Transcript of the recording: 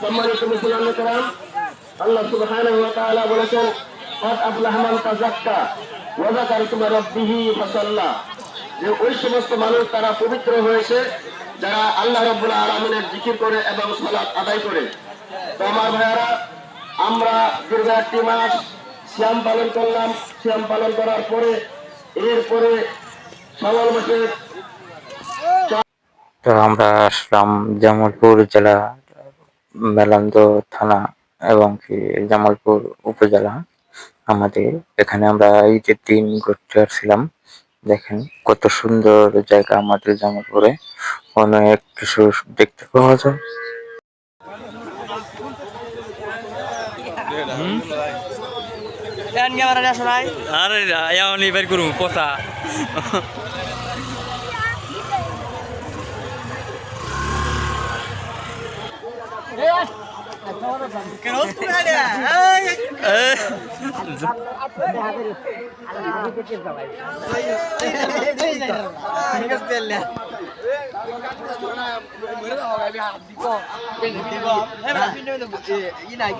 সম্মানিত মুসলমান আল্লাহ সুবাহ বলেছেন যে ওই সমস্ত মানুষ তারা পবিত্র হয়েছে, যারা আল্লাহ জিকির করে এবং আদায় করে। আমার ভাইয়ারা, আমরা দীর্ঘ একটি মাস শ্যাম পালন করলাম। শ্যাম পালন করার পরে, এরপরে আমরা আসলাম জামালপুর জেলা মেলান্দ থানা এবং কি জামালপুর উপজেলা আমাদের। এখানে আমরা ঈদের দিন ঘুরতে আসছিলাম দেখেন কত সুন্দর জায়গা আমাদের জামালপুরে। অনেক কিছু দেখতে পাওয়া যায়। আরে এমন এবার করুন পচা। ই নাই